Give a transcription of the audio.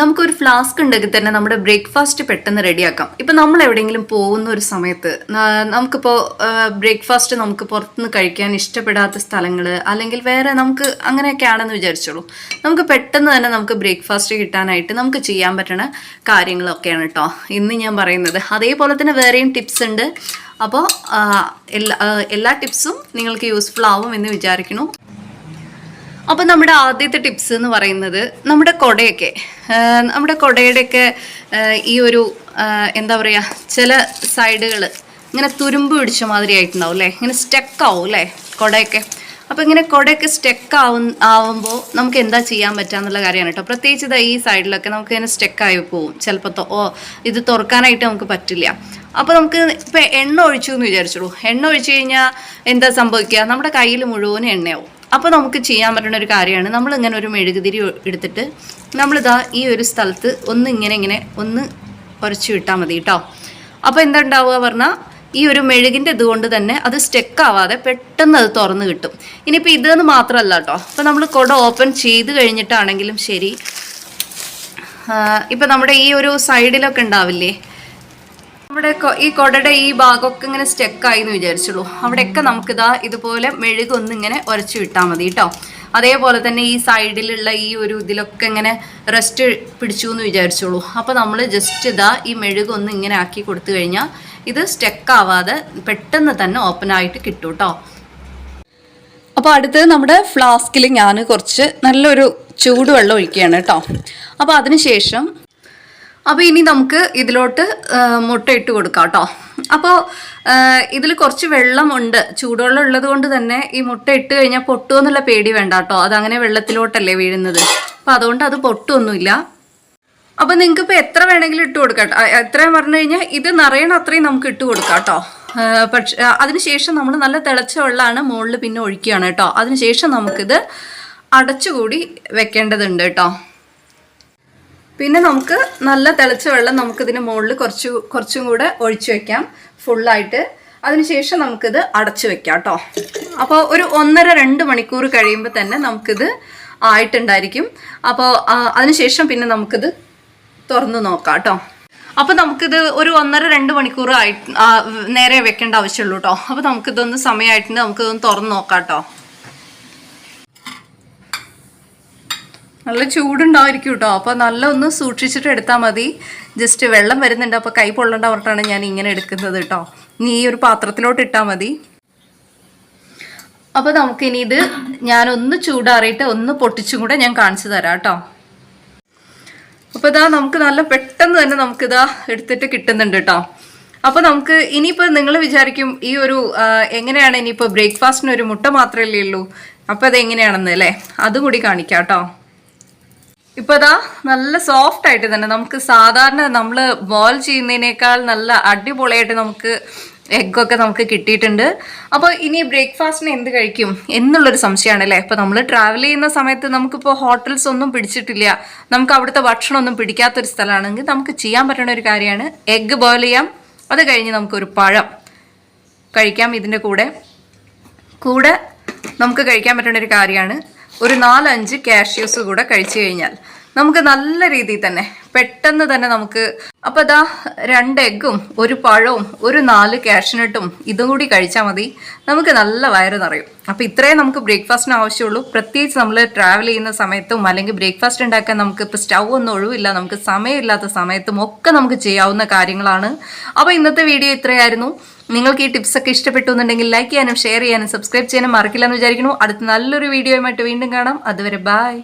നമുക്കൊരു ഫ്ലാസ്ക് ഉണ്ടെങ്കിൽ തന്നെ നമ്മുടെ ബ്രേക്ക്ഫാസ്റ്റ് പെട്ടെന്ന് റെഡിയാക്കാം ഇപ്പം നമ്മൾ എവിടെയെങ്കിലും പോകുന്ന ഒരു സമയത്ത് നമുക്കിപ്പോൾ ബ്രേക്ക്ഫാസ്റ്റ് നമുക്ക് പുറത്തുനിന്ന് കഴിക്കാൻ ഇഷ്ടപ്പെടാത്ത സ്ഥലങ്ങൾ അല്ലെങ്കിൽ വേറെ നമുക്ക് അങ്ങനെയൊക്കെ ആണെന്ന് വിചാരിച്ചോളൂ. നമുക്ക് പെട്ടെന്ന് തന്നെ നമുക്ക് ബ്രേക്ക്ഫാസ്റ്റ് കിട്ടാനായിട്ട് നമുക്ക് ചെയ്യാൻ പറ്റുന്ന കാര്യങ്ങളൊക്കെയാണ് കേട്ടോ ഇന്ന് ഞാൻ പറയുന്നത്. അതേപോലെ തന്നെ വേറെയും ടിപ്സ് ഉണ്ട്. അപ്പോൾ എല്ലാ എല്ലാ ടിപ്സും നിങ്ങൾക്ക് യൂസ്ഫുൾ ആവും എന്ന് വിചാരിക്കുന്നു. അപ്പോൾ നമ്മുടെ ആദ്യത്തെ ടിപ്സ് എന്ന് പറയുന്നത് നമ്മുടെ കൊടയൊക്കെ. നമ്മുടെ കുടയുടെയൊക്കെ ഈ ഒരു എന്താ പറയുക ചില സൈഡുകൾ ഇങ്ങനെ തുരുമ്പ് പിടിച്ച മാതിരി ആയിട്ടുണ്ടാവും അല്ലേ? ഇങ്ങനെ സ്റ്റക്ക് ആവും അല്ലേ കൊടയൊക്കെ? അപ്പോൾ ഇങ്ങനെ കൊടയൊക്കെ സ്റ്റക്ക് ആവും ആവുമ്പോൾ നമുക്ക് എന്താ ചെയ്യാൻ പറ്റുക എന്നുള്ള കാര്യമാണ് കേട്ടോ. പ്രത്യേകിച്ച് ദാ ഈ സൈഡിലൊക്കെ നമുക്ക് ഇങ്ങനെ സ്റ്റക്ക് ആയി പോവും. ചിലപ്പോൾ ഓ ഇത് തുറക്കാനായിട്ട് നമുക്ക് പറ്റില്ല. അപ്പോൾ നമുക്ക് ഇപ്പം എണ്ണ ഒഴിച്ചു എന്ന് വിചാരിച്ചോളൂ. എണ്ണ ഒഴിച്ചു കഴിഞ്ഞാൽ എന്താ സംഭവിക്കുക? നമ്മുടെ കയ്യിൽ മുഴുവൻ എണ്ണയാവും. അപ്പോൾ നമുക്ക് ചെയ്യാൻ പറ്റുന്ന ഒരു കാര്യമാണ്. നമ്മൾ ഇങ്ങനെ ഒരു മെഴുകുതിരി എടുത്തിട്ട് നമ്മളിതാ ഈ ഒരു സ്ഥലത്ത് ഒന്ന് ഇങ്ങനെ ഇങ്ങനെ ഒന്ന് ഉരച്ചു വിട്ടാൽ മതി കേട്ടോ അപ്പോൾ എന്താ ഉണ്ടാവുക പറഞ്ഞാൽ ഈ ഒരു മെഴുകിന്റെ ഇതുകൊണ്ട് തന്നെ അത് സ്റ്റെക്ക് ആവാതെ പെട്ടെന്ന് അത് തുറന്ന് കിട്ടും. ഇനിയിപ്പോൾ ഇതെന്ന് മാത്രമല്ല കേട്ടോ അപ്പോൾ നമ്മൾ കുട ഓപ്പൺ ചെയ്ത് കഴിഞ്ഞിട്ടാണെങ്കിലും ശരി. ഇപ്പം നമ്മുടെ ഈ ഒരു സൈഡിലൊക്കെ ഉണ്ടാവില്ലേ? കൊ- ഈ കൊടയുടെ ഈ ഭാഗമൊക്കെ ഇങ്ങനെ സ്റ്റെക്കായി എന്ന് വിചാരിച്ചുള്ളൂ. അവിടെയൊക്കെ നമുക്കിതാ ഇതുപോലെ മെഴുകൊന്ന് ഇങ്ങനെ ഉരച്ചു വിട്ടാൽ മതി കേട്ടോ അതേപോലെ തന്നെ ഈ സൈഡിലുള്ള ഈ ഒരു ഇതിലൊക്കെ ഇങ്ങനെ റെസ്റ്റ് പിടിച്ചു എന്ന് വിചാരിച്ചോളൂ അപ്പോൾ നമ്മൾ ജസ്റ്റ് ഇതാ ഈ മെഴുകൊന്ന് ഇങ്ങനെ ആക്കി കൊടുത്തു കഴിഞ്ഞാൽ ഇത് സ്റ്റെക്കാവാതെ പെട്ടെന്ന് തന്നെ ഓപ്പൺ ആയിട്ട് കിട്ടും കേട്ടോ അപ്പോൾ അടുത്തത് നമ്മുടെ ഫ്ലാസ്കിൽ ഞാൻ കുറച്ച് നല്ലൊരു ചൂടുവെള്ളം ഒഴിക്കുകയാണ് കേട്ടോ അപ്പോൾ അതിനുശേഷം അപ്പോൾ ഇനി നമുക്ക് ഇതിലോട്ട് മുട്ട ഇട്ട് കൊടുക്കാം കേട്ടോ അപ്പോൾ ഇതിൽ കുറച്ച് വെള്ളമുണ്ട്. ചൂടുവെള്ളം ഉള്ളത് കൊണ്ട് തന്നെ ഈ മുട്ട ഇട്ട് കഴിഞ്ഞാൽ പൊട്ടുമോ എന്നുള്ള പേടി വേണ്ട കേട്ടോ അതങ്ങനെ വെള്ളത്തിലോട്ടല്ലേ വീഴുന്നത്. അപ്പോൾ അതുകൊണ്ട് അത് പൊട്ടുമൊന്നുമില്ല അപ്പോൾ നിങ്ങൾക്ക് ഇപ്പോൾ എത്ര വേണമെങ്കിലും ഇട്ട് കൊടുക്കാം. എത്രയും പറഞ്ഞു കഴിഞ്ഞാൽ ഇത് നിറയണ അത്രയും നമുക്ക് ഇട്ട് കൊടുക്കാം കേട്ടോ പക്ഷേ അതിനുശേഷം നമ്മൾ നല്ല തിളച്ച വെള്ളമാണ് മുകളിൽ പിന്നെ ഒഴിക്കുകയാണ് കേട്ടോ. അതിനുശേഷം നമുക്കിത് അടച്ചുകൂടി വെക്കേണ്ടതുണ്ട് കേട്ടോ. പിന്നെ നമുക്ക് നല്ല തിളച്ച വെള്ളം നമുക്കിതിന് മുകളിൽ കുറച്ച് കുറച്ചും കൂടെ ഒഴിച്ചു വെക്കാം ഫുള്ളായിട്ട് അതിനുശേഷം നമുക്കിത് അടച്ചു വെക്കാം കേട്ടോ അപ്പോൾ ഒരു ഒന്നര രണ്ട് മണിക്കൂർ കഴിയുമ്പോൾ തന്നെ നമുക്കിത് ആയിട്ടുണ്ടായിരിക്കും. അപ്പോൾ അതിനുശേഷം പിന്നെ നമുക്കിത് തുറന്ന് നോക്കാം കേട്ടോ അപ്പോൾ നമുക്കിത് ഒരു ഒന്നര രണ്ട് മണിക്കൂർ ആയി നേരെ വെക്കേണ്ട ആവശ്യമുള്ളൂ കേട്ടോ അപ്പോൾ നമുക്കിതൊന്ന് സമയമായിട്ടുണ്ട് നമുക്കിതൊന്ന് തുറന്ന് നോക്കാം കേട്ടോ നല്ല ചൂടുണ്ടായിരിക്കും കേട്ടോ അപ്പോൾ നല്ല ഒന്ന് സൂക്ഷിച്ചിട്ട് എടുത്താൽ മതി. ജസ്റ്റ് വെള്ളം വരുന്നുണ്ട്. അപ്പോൾ കൈ പൊള്ളണ്ട പറഞ്ഞിട്ടാണ് ഞാൻ ഇങ്ങനെ എടുക്കുന്നത് കേട്ടോ ഇനി ഈ ഒരു പാത്രത്തിലോട്ട് ഇട്ടാൽ മതി. അപ്പോൾ നമുക്കിനി ഇത് ഞാനൊന്ന് ചൂടാറിയിട്ട് ഒന്ന് പൊട്ടിച്ചും കൂടെ ഞാൻ കാണിച്ചു തരാം കേട്ടോ അപ്പോൾ ഇതാ നമുക്ക് നല്ല പെട്ടെന്ന് തന്നെ നമുക്കിതാ എടുത്തിട്ട് കിട്ടുന്നുണ്ട് കേട്ടോ അപ്പോൾ നമുക്ക് ഇനിയിപ്പോൾ നിങ്ങൾ വിചാരിക്കും ഈ ഒരു എങ്ങനെയാണ് ഇനിയിപ്പോൾ ബ്രേക്ക്ഫാസ്റ്റിന് ഒരു മുട്ട മാത്രമല്ലേ ഉള്ളൂ. അപ്പോൾ അത് എങ്ങനെയാണെന്ന് അല്ലേ അതും കൂടി കാണിക്കാം കേട്ടോ ഇപ്പൊ ഇതാ നല്ല സോഫ്റ്റ് ആയിട്ട് തന്നെ നമുക്ക് സാധാരണ നമ്മൾ ബോയിൽ ചെയ്യുന്നതിനേക്കാൾ നല്ല അടിപൊളിയായിട്ട് നമുക്ക് എഗ്ഗൊക്കെ നമുക്ക് കിട്ടിയിട്ടുണ്ട്. അപ്പോൾ ഇനി ബ്രേക്ക്ഫാസ്റ്റിന് എന്ത് കഴിക്കും എന്നുള്ളൊരു സംശയമാണ് അല്ലേ ഇപ്പോൾ നമ്മൾ ട്രാവൽ ചെയ്യുന്ന സമയത്ത് നമുക്കിപ്പോൾ ഹോട്ടൽസ് ഒന്നും പിടിച്ചിട്ടില്ല. നമുക്ക് അവിടുത്തെ ഭക്ഷണമൊന്നും പിടിക്കാത്തൊരു സ്ഥലമാണെങ്കിൽ നമുക്ക് ചെയ്യാൻ പറ്റുന്ന ഒരു കാര്യമാണ് എഗ്ഗ് ബോയിൽ ചെയ്യാം. അത് കഴിഞ്ഞ് നമുക്കൊരു പഴം കഴിക്കാം ഇതിന്റെ കൂടെ. കൂടെ നമുക്ക് കഴിക്കാൻ പറ്റുന്ന ഒരു കാര്യമാണ് ഒരു നാലഞ്ച് കാഷ്യൂസ് കൂടെ കഴിച്ചു കഴിഞ്ഞാൽ. നമുക്ക് നല്ല രീതിയിൽ തന്നെ പെട്ടെന്ന് തന്നെ നമുക്ക് അപ്പോൾ ഇതാ രണ്ട് എഗ്ഗും ഒരു പഴവും ഒരു നാല് കാഷ്നട്ടും ഇതും കൂടി കഴിച്ചാൽ മതി. നമുക്ക് നല്ല വയറ് നിറയും. അപ്പോൾ ഇത്രയും നമുക്ക് ബ്രേക്ക്ഫാസ്റ്റിന് ആവശ്യമുള്ളൂ. പ്രത്യേകിച്ച് നമ്മൾ ട്രാവൽ ചെയ്യുന്ന സമയത്തും അല്ലെങ്കിൽ ബ്രേക്ക്ഫാസ്റ്റ് ഉണ്ടാക്കാൻ നമുക്ക് ഇപ്പോൾ സ്റ്റൗ ഒന്നും ഒഴിവില്ല നമുക്ക് സമയമില്ലാത്ത സമയത്തും ഒക്കെ നമുക്ക് ചെയ്യാവുന്ന കാര്യങ്ങളാണ്. അപ്പോൾ ഇന്നത്തെ വീഡിയോ ഇത്രയായിരുന്നു. നിങ്ങൾക്ക് ഈ ടിപ്സ് ഒക്കെ ഇഷ്ടപ്പെട്ടു എന്നുണ്ടെങ്കിൽ ലൈക്ക് ചെയ്യാനും ഷെയർ ചെയ്യാനും സബ്സ്ക്രൈബ് ചെയ്യാനും മറക്കില്ല എന്ന് വിചാരിക്കുന്നു. അടുത്ത നല്ലൊരു വീഡിയോയുമായിട്ട് വീണ്ടും കാണാം. അതുവരെ ബൈ